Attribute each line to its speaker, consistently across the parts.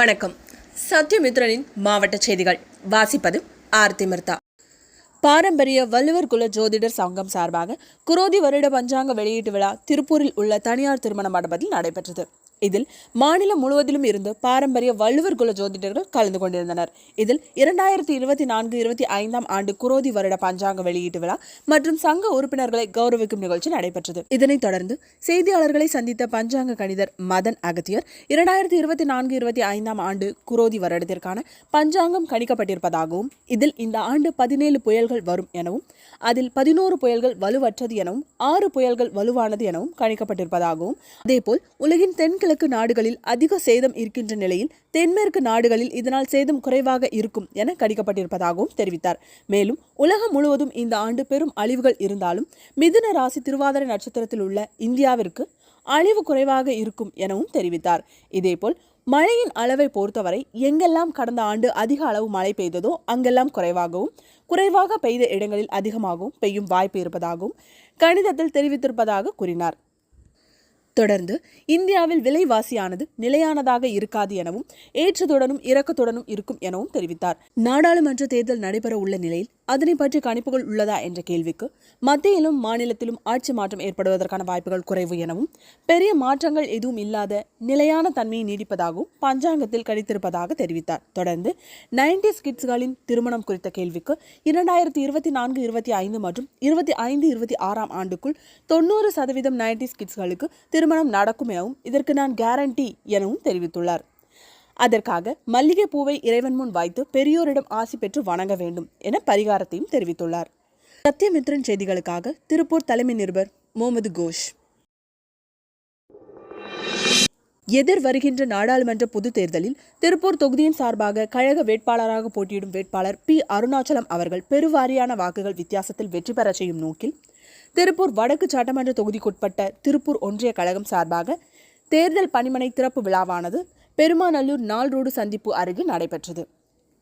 Speaker 1: வணக்கம். சத்யமித்ரனின் மாவட்ட செய்திகள். வாசிப்பது ஆர்த்தி மிர்தா. பாரம்பரிய வள்ளுவர் குல ஜோதிடர் சங்கம் சார்பாக குரோதி வருட பஞ்சாங்க வெளியீட்டு விழா திருப்பூரில் உள்ள தனியார் திருமண மண்டபத்தில் நடைபெற்றது. இதில் மாநிலம் முழுவதிலும் இருந்து பாரம்பரிய வள்ளுவர் குல ஜோதிடர்கள் கலந்து கொண்டிருந்தனர். இதில் இரண்டாயிரத்தி இருபத்தி நான்கு இருபத்தி ஐந்தாம் ஆண்டு குரோதி வருட பஞ்சாங்க வெளியீட்டு விழா மற்றும் சங்க உறுப்பினர்களை கௌரவிக்கும் நிகழ்ச்சி நடைபெற்றது. இதனைத் தொடர்ந்து செய்தியாளர்களை சந்தித்த பஞ்சாங்க கணிதர் மதன் அகத்தியர் இரண்டாயிரத்தி இருபத்தி நான்கு இருபத்தி ஐந்தாம் ஆண்டு குரோதி வருடத்திற்கான பஞ்சாங்கம் கணிக்கப்பட்டிருப்பதாகவும் இதில் இந்த ஆண்டு பதினேழு புயல்கள் வரும் எனவும் அதில் பதினோரு புயல்கள் வலுவற்றது எனவும் ஆறு புயல்கள் வலுவானது எனவும் கணிக்கப்பட்டிருப்பதாகவும் அதேபோல் உலகின் தென்கிழக்கு நாடுகளில் அதிக சேதம் இருக்கின்ற நிலையில் தென்மேற்கு நாடுகளில் இதனால் சேதம் குறைவாக இருக்கும் என கணிக்கப்பட்டிருப்பதாகவும் தெரிவித்தார். மேலும் உலகம் முழுவதும் இந்த ஆண்டு பெரும் அழிவுகள் இருந்தாலும் மிதுன ராசி திருவாதிரை நட்சத்திரத்தில் உள்ள இந்தியாவிற்கு அழிவு குறைவாக இருக்கும் எனவும் தெரிவித்தார். இதேபோல் மழையின் அளவை பொறுத்தவரை எங்கெல்லாம் கடந்த ஆண்டு அதிக அளவு மழை பெய்ததோ அங்கெல்லாம் குறைவாகவும் குறைவாக பெய்த இடங்களில் அதிகமாகவும் பெய்யும் வாய்ப்பு இருப்பதாகவும் கணிதத்தில் தெரிவித்திருப்பதாக கூறினார். தொடர்ந்து இந்தியாவில் விலைவாசியானது நிலையானதாக இருக்காது எனவும் ஏற்றத்துடனும் இறக்கத்துடனும் இருக்கும் எனவும் தெரிவித்தார். நாடாளுமன்ற தேர்தல் நடைபெற உள்ள நிலையில் அதனை பற்றி கணிப்புகள் உள்ளதா என்ற கேள்விக்கு மத்தியிலும் மாநிலத்திலும் ஆட்சி மாற்றம் ஏற்படுவதற்கான வாய்ப்புகள் குறைவு எனவும் பெரிய மாற்றங்கள் எதுவும் இல்லாத நிலையான தன்மையை நீடிப்பதாகவும் பஞ்சாங்கத்தில் கணித்திருப்பதாக தெரிவித்தார். தொடர்ந்து நைன்டிஸ் கிட்ஸ்களின் திருமணம் குறித்த கேள்விக்கு இரண்டாயிரத்தி இருபத்தி நான்கு இருபத்தி ஐந்து மற்றும் இருபத்தி ஐந்து இருபத்தி ஆறாம் ஆண்டுக்குள் தொண்ணூறு சதவீதம் நைன்டிஸ் கிட்ஸ்களுக்கு திருமணம் நடக்கும் எனவும் இதற்கு நான் கேரண்டி எனவும் தெரிவித்துள்ளார். அதற்காக மல்லிகை பூவை இறைவன் முன் வைத்து பெரியோரிடம் ஆசி பெற்று வணங்க வேண்டும் என பரிகாரத்தையும் தெரிவித்துள்ளார். சத்யமித்ரன் செய்திகளுக்காக திருப்பூர் தலைமை நிருபர் முகமது கோஷ். எதிர் வருகின்ற நாடாளுமன்ற பொதுத் தேர்தலில் திருப்பூர் தொகுதியின் சார்பாக கழக வேட்பாளராக போட்டியிடும் வேட்பாளர் பி. அருணாச்சலம் அவர்கள் பெருவாரியான வாக்குகள் வித்தியாசத்தில் வெற்றி பெற செய்யும் நோக்கில் திருப்பூர் வடக்கு சட்டமன்ற தொகுதிக்குட்பட்ட திருப்பூர் ஒன்றிய கழகம் சார்பாக தேர்தல் பணிமனை திறப்பு விழாவானது பெருமாநல்லூர் நாள் ரோடு சந்திப்பு அருகே நடைபெற்றது.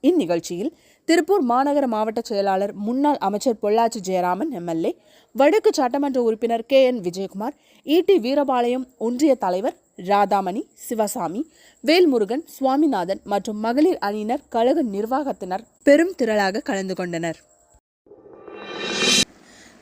Speaker 1: இந்நிகழ்ச்சியில் திருப்பூர் மாநகர மாவட்ட செயலாளர் முன்னாள் அமைச்சர் பொள்ளாச்சி ஜெயராமன் எம்எல்ஏ வடக்கு சட்டமன்ற உறுப்பினர் கே என் விஜயகுமார் ஈடி வீரபாளையம் ஒன்றிய தலைவர் ராதாமணி சிவசாமி வேல்முருகன் சுவாமிநாதன் மற்றும் மகளிர் அணியினர் கழக நிர்வாகத்தினர் பெரும் திரளாக கலந்து கொண்டனர்.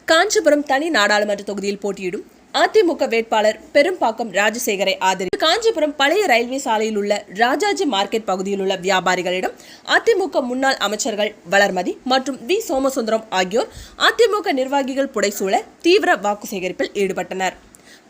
Speaker 1: காஞ்சிபுரம் தனி நாடாளுமன்ற தொகுதியில் போட்டியிடும் அதிமுக வேட்பாளர் பெரும்பாக்கம் ராஜசேகரை ஆதரித்து காஞ்சிபுரம் பழைய ரயில்வே சாலையில் உள்ள ராஜாஜி மார்க்கெட் பகுதியில் உள்ள வியாபாரிகளிடம் அதிமுக முன்னாள் அமைச்சர்கள் வளர்மதி மற்றும் வி சோமசுந்தரம் ஆகியோர் அதிமுக நிர்வாகிகள் புடைசூழ தீவிர வாக்கு சேகரிப்பில் ஈடுபட்டனர்.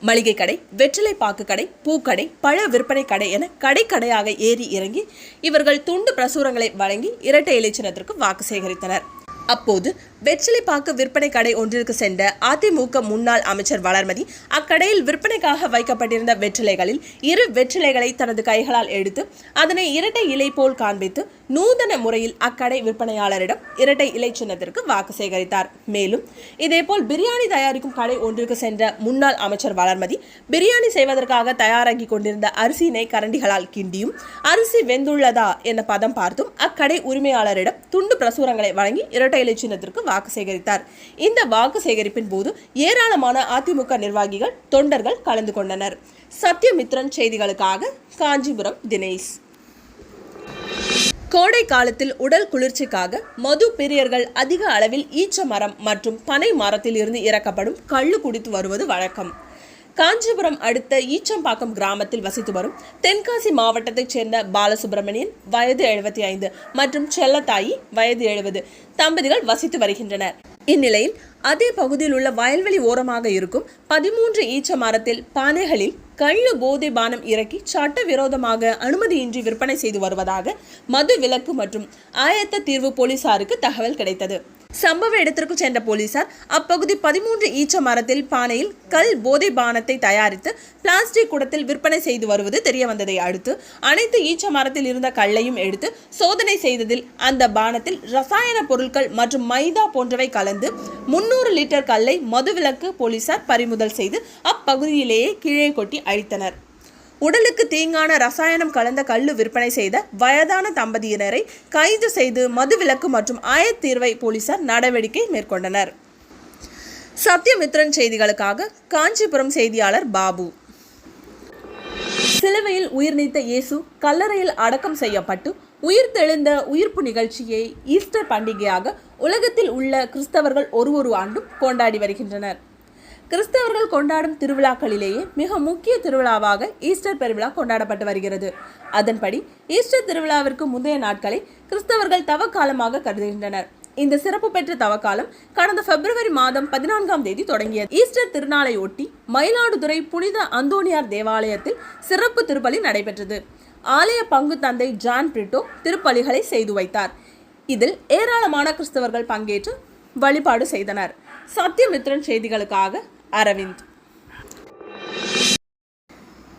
Speaker 1: மளிகை கடை வெற்றிலை பாக்கு கடை பூக்கடை பழ விற்பனை கடை என கடை கடையாக ஏறி இறங்கி இவர்கள் துண்டு பிரசுரங்களை வழங்கி இரட்டை இலைச்சினத்திற்கு வாக்கு சேகரித்தனர். அப்போது வெற்றிலைப்பாக்கு விற்பனை கடை ஒன்றிற்கு சென்ற அதிமுக முன்னாள் அமைச்சர் வளர்மதி அக்கடையில் விற்பனைக்காக வைக்கப்பட்டிருந்த வெற்றிலைகளில் இரு வெற்றிலைகளை தனது கைகளால் எடுத்து அதனை இரட்டை இலை போல் காண்பித்து நூதன முறையில் அக்கடை விற்பனையாளரிடம் இரட்டை இலை சின்னத்திற்கு வாக்கு சேகரித்தார். மேலும் இதேபோல் பிரியாணி தயாரிக்கும் கடை ஒன்றிற்கு சென்ற முன்னாள் அமைச்சர் வளர்மதி பிரியாணி செய்வதற்காக தயாராகி கொண்டிருந்த அரிசியினை கரண்டிகளால் கிண்டியும் அரிசி வெந்துள்ளதா என பதம் பார்த்தும் அக்கடை உரிமையாளரிடம் துண்டு பிரசுரங்களை வழங்கி இரட்டை இலை சின்னத்திற்கு வாக்கு சேகரித்தார். இந்த வாக்கு சேகரிப்பின் போது ஏராளமான அதிமுக நிர்வாகிகள் தொண்டர்கள் கலந்து கொண்டனர். சத்யமித்ரன் செய்திகளுக்காக காஞ்சிபுரம் தினேஷ். கோடை காலத்தில் உடல் குளிர்ச்சிக்காக மது பிரியர்கள் அதிக அளவில் ஈச்ச மரம் மற்றும் பனை மரத்தில் இருந்து இறக்கப்படும் கள்ளு குடித்து வருவது வழக்கம். காஞ்சிபுரம் அடுத்த ஈச்சம்பாக்கம் கிராமத்தில் வசித்து வரும் தென்காசி மாவட்டத்தைச் சேர்ந்த பாலசுப்ரமணியன் வயது எழுபத்தி ஐந்து மற்றும் செல்லத்தாயி வயது எழுபது தம்பதிகள் வசித்து வருகின்றனர். இந்நிலையில் அதே பகுதியில் உள்ள வயல்வெளி ஓரமாக இருக்கும் பதிமூன்று ஈச்ச மரத்தில் பானைகளில் கள்ளு போதை பானம் இறக்கி சட்டவிரோதமாக அனுமதியின்றி விற்பனை செய்து வருவதாக மது விலக்கு மற்றும் ஆயத்த தீர்வு போலீசாருக்கு தகவல் கிடைத்தது. சம்பவ இடத்திற்கு சென்ற போலீசார் அப்பகுதி பதிமூன்று ஈச்ச மரத்தில் பானையில் கல் போதை பானத்தை தயாரித்து பிளாஸ்டிக் குடத்தில் விற்பனை செய்து வருவது தெரிய வந்ததை அடுத்து அனைத்து ஈச்ச மரத்தில் இருந்த கல்லையும் எடுத்து சோதனை செய்ததில் அந்த பானத்தில் ரசாயன பொருட்கள் மற்றும் மைதா போன்றவை கலந்து முன்னூறு லிட்டர் கல்லை மதுவிலக்கு போலீசார் பறிமுதல் செய்து அப்பகுதியிலேயே கீழே கொட்டி அழித்தனர். உடலுக்கு தீங்கான ரசாயனம் கலந்த கல்லு விற்பனை செய்த வயதான தம்பதியினரை கைது செய்து மதுவிலக்கு மற்றும் ஆயத்தீர்வை போலீசார் நடவடிக்கை மேற்கொண்டனர். சத்யமித்ரன் செய்திகளுக்காக காஞ்சிபுரம் செய்தியாளர் பாபு. சிலுவையில் உயிர் நீத்த இயேசு கல்லறையில் அடக்கம் செய்யப்பட்டு உயிர் தெளிந்த உயிர்ப்பு நிகழ்ச்சியை ஈஸ்டர் பண்டிகையாக உலகத்தில் உள்ள கிறிஸ்தவர்கள் ஒரு ஒரு ஆண்டும் கொண்டாடி வருகின்றனர். கிறிஸ்தவர்கள் கொண்டாடும் திருவிழாக்களிலேயே மிக முக்கிய திருவிழாவாக ஈஸ்டர் பெருவிழா கொண்டாடப்பட்டு வருகிறது. அதன்படி ஈஸ்டர் திருவிழாவிற்கு முந்தைய நாட்களை கிறிஸ்தவர்கள் தவக்காலமாக கருதுகின்றனர். இந்த சிறப்பு பெற்ற தவக்காலம் கடந்த பிப்ரவரி மாதம் பதினான்காம் தேதி தொடங்கியது. ஈஸ்டர் திருநாளையொட்டி மயிலாடுதுறை புனித அந்தோனியார் தேவாலயத்தில் சிறப்பு திருப்பலி நடைபெற்றது. ஆலய பங்கு தந்தை ஜான் பிரிட்டோ திருப்பலிகளை செய்து வைத்தார். இதில் ஏராளமான கிறிஸ்தவர்கள் பங்கேற்று வழிபாடு செய்தனர். சத்யமித்ரன் செய்திகளுக்காக அரவிந்த்.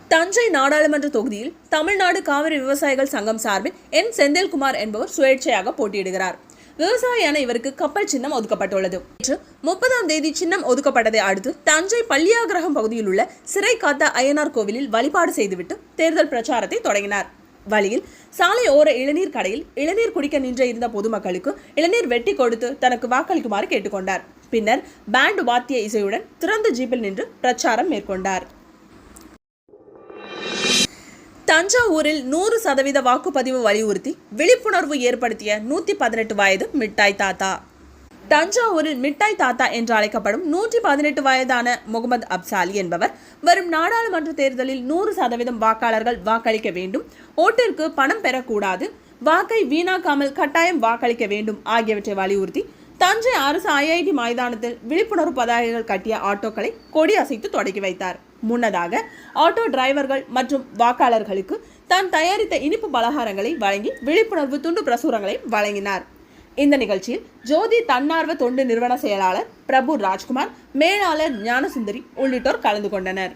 Speaker 1: தஞ்சை நாடாளுமன்ற தொகுதியில் தமிழ்நாடு காவிரி விவசாயிகள் சங்கம் சார்பில் என். செந்தில்குமார் என்பவர் சுயேட்சையாக போட்டியிடுகிறார். விவசாயியான இவருக்கு கப்பல் சின்னம் ஒதுக்கப்பட்டுள்ளது. நேற்று முப்பதாம் தேதி சின்னம் ஒதுக்கப்பட்டதை அடுத்து தஞ்சை பள்ளியாகிரகம் பகுதியில் உள்ள சிறை காத்த அய்யனார் கோவிலில் வழிபாடு செய்துவிட்டு தேர்தல் பிரச்சாரத்தை தொடங்கினார். வழியில் சாலை ஓர இளநீர் கடையில் இளநீர் குடிக்க நின்ற இருந்த பொதுமக்களுக்கு இளநீர் வெட்டி கொடுத்து தனக்கு வாக்களிக்குமாறு கேட்டுக்கொண்டார். பின்னர் பேண்ட் வாத்திய இசையுடன் திறந்த ஜீப்பில் நின்று பிரச்சாரம் மேற்கொண்டார். தஞ்சாவூரில் நூறு சதவீத வாக்குப்பதிவு வலியுறுத்தி விழிப்புணர்வு ஏற்படுத்திய நூற்றி பதினெட்டு வயது மிட்டாய் தாத்தா. தஞ்சாவூரில் மிட்டாய் தாத்தா என்று அழைக்கப்படும் நூற்றி பதினெட்டு வயதான முகமது அப்சாலி என்பவர் வரும் நாடாளுமன்ற தேர்தலில் நூறு சதவீதம் வாக்காளர்கள் வாக்களிக்க வேண்டும் ஓட்டிற்கு பணம் பெறக்கூடாது வாக்கை வீணாக்காமல் கட்டாயம் வாக்களிக்க வேண்டும் ஆகியவற்றை வலியுறுத்தி தஞ்சை அரசு ஐஐடி மைதானத்தில் விழிப்புணர்வு பதாகைகள் கட்டிய ஆட்டோக்களை கொடி அசைத்து தொடங்கி வைத்தார். முன்னதாக ஆட்டோ டிரைவர்கள் மற்றும் வாக்காளர்களுக்கு தான் தயாரித்த இனிப்பு பலகாரங்களை வழங்கி விழிப்புணர்வு துண்டு பிரசுரங்களை வழங்கினார். இந்த நிகழ்ச்சியில் ஜோதி தன்னார்வ தொண்டு நிறுவன செயலாளர் பிரபு ராஜ்குமார் மேலாளர் ஞானசுந்தரி உள்ளிட்டோர் கலந்து கொண்டனர்.